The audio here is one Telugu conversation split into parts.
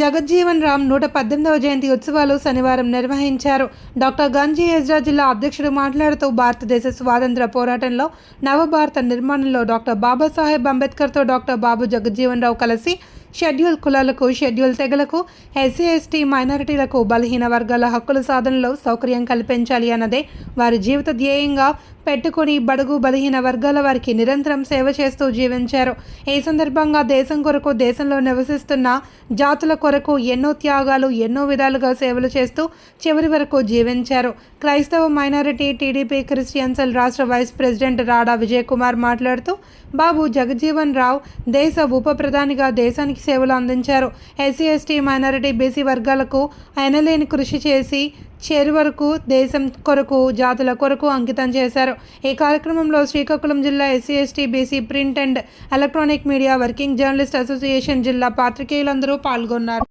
జగజ్జీవన్ రామ్ నూట పద్దెనిమిదవ జయంతి ఉత్సవాలు శనివారం నిర్వహించారు. డాక్టర్ గంజీ హెజ్రా జిల్లా అధ్యక్షుడు మాట్లాడుతూ భారతదేశ స్వాతంత్ర పోరాటంలో నవభారత నిర్మాణంలో డాక్టర్ బాబాసాహెబ్ అంబేద్కర్తో డాక్టర్ బాబు జగజ్జీవన్ రావు కలిసి షెడ్యూల్ కులాలకు షెడ్యూల్ తెగలకు ఎస్సీ ఎస్టీ మైనారిటీలకు బలహీన వర్గాల హక్కుల సాధనలో సౌకర్యం కల్పించాలి అన్నదే వారి జీవిత ధ్యేయంగా పెట్టుకుని బడుగు బలహీన వర్గాల వారికి నిరంతరం సేవ చేస్తూ జీవించారు. ఈ సందర్భంగా దేశం కొరకు దేశంలో నివసిస్తున్న జాతుల కొరకు ఎన్నో త్యాగాలు ఎన్నో విధాలుగా సేవలు చేస్తూ చివరి వరకు జీవించారు. క్రైస్తవ మైనారిటీ టీడీపీ క్రిస్టియన్సల్ రాష్ట్ర వైస్ ప్రెసిడెంట్ రాడా విజయ్ కుమార్ మాట్లాడుతూ బాబు జగజీవన్ రావు దేశ ఉప ప్రధానిగా దేశానికి సేవలు అందించారు. ఎస్సీ ఎస్టీ మైనారిటీ బీసీ వర్గాలకు ఎనలేని కృషి చేసి చేరు వరకు దేశం కొరకు జాతుల కొరకు అంకితం చేశారు. ఈ కార్యక్రమంలో శ్రీకాకుళం జిల్లా SC ST BC print and electronic media working journalist association జిల్లా పాత్రికేయులందరూ పాల్గొన్నారు.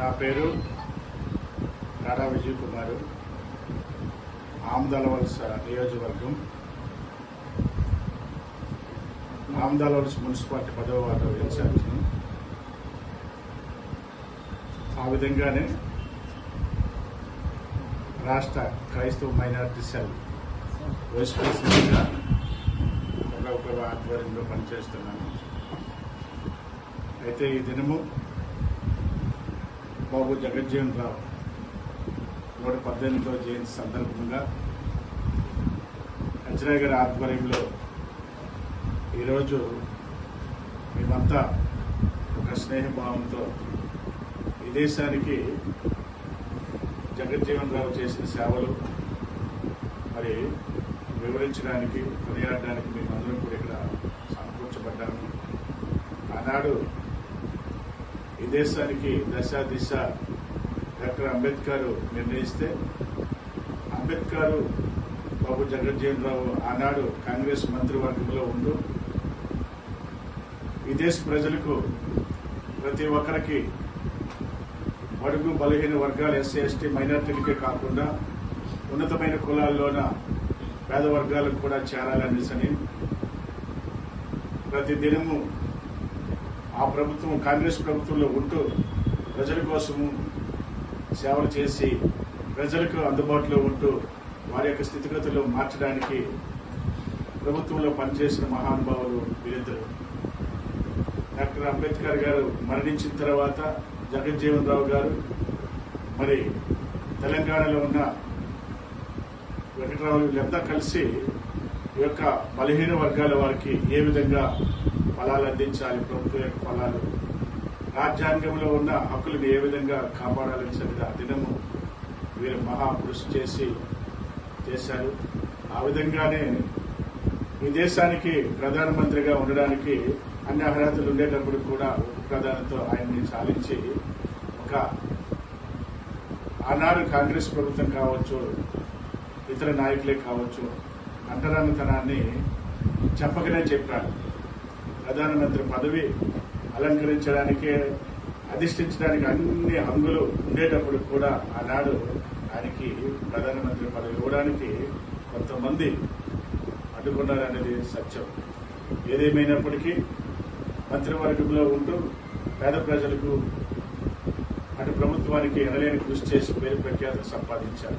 నా పేరు రాడా విజయ్ కుమార్. ఆమదాల నియోజకవర్గం. ఆమదలవలస మున్సిపాలిటీ పదవ వార్డు ఆ విధంగానే రాష్ట్ర క్రైస్తవ మైనారిటీ సెల్ వైస్ ప్రెసిడెంట్గా ఒక ఆధ్వర్యంలో పనిచేస్తున్నాను. అయితే ఈ దినము బాబు జగజ్జీవన్ రావు నూట పద్దెనిమిదో జయంతి సందర్భంగా అంజనా గారి ఆధ్వర్యంలో ఈరోజు మేమంతా ఒక స్నేహభావంతో ఈ దేశానికి జగజ్జీవన్ రావు చేసిన సేవలు మరి వివరించడానికి కొనియాడడానికి మేమందరం కూడా ఇక్కడ సమకూర్చబడ్డాము ఆనాడు ఈ దేశానికి దశ దిశ డాక్టర్ అంబేద్కర్ నిర్ణయిస్తే అంబేద్కర్ బాబు జగజ్జీవన్ రావు ఆనాడు కాంగ్రెస్ మంత్రివర్గంలో ఉంటూ ఈ దేశ ప్రజలకు ప్రతి ఒక్కరికి బడుగు బలహీన వర్గాలు ఎస్సీ ఎస్టీ మైనార్టీలకే కాకుండా ఉన్నతమైన కులాల్లోన పేద వర్గాలకు కూడా చేరాలనేసని ప్రతి దినము ఆ ప్రభుత్వం కాంగ్రెస్ ప్రభుత్వంలో ఉంటూ ప్రజల కోసము సేవలు చేసి ప్రజలకు అందుబాటులో ఉంటూ వారి యొక్క స్థితిగతులు మార్చడానికి ప్రభుత్వంలో పనిచేసిన మహానుభావులు వీరిద్దరు. డాక్టర్ అంబేద్కర్ గారు మరణించిన తర్వాత జగజ్జీవన్ రావు గారు మరి తెలంగాణలో ఉన్న వెంకటరావు వీళ్ళంతా కలిసి ఈ యొక్క బలహీన వర్గాల వారికి ఏ విధంగా ఫలాలు అందించాలి ప్రభుత్వం యొక్క ఫలాలు రాజ్యాంగంలో ఉన్న హక్కులను ఏ విధంగా కాపాడాలని చెప్పిన దినము వీరు మహాకృషి చేసి చేశారు. ఆ విధంగానే ఈ దేశానికి ప్రధానమంత్రిగా ఉండడానికి అన్ని అర్హతలు ఉండేటప్పుడు కూడా ఉప ప్రధానితో ఆయన్ని సాధించి ఒక ఆనాడు కాంగ్రెస్ ప్రభుత్వం కావచ్చు ఇతర నాయకులే కావచ్చు అంటరానితనాన్ని చెప్పకనే చెప్పాడు ప్రధానమంత్రి పదవి అలంకరించడానికే అధిష్ఠించడానికి అన్ని హంగులు ఉండేటప్పుడు కూడా ఆనాడు ఆయనకి ప్రధానమంత్రి పదవి ఇవ్వడానికి కొంతమంది అడ్డుకున్నారనేది సత్యం. ఏదేమైనప్పటికీ మంత్రివర్గంలో ఉంటూ పేద ప్రజలకు అటు ప్రభుత్వానికి ఎనలేని కృషి చేసి పేరు ప్రఖ్యాతులు సంపాదించారు.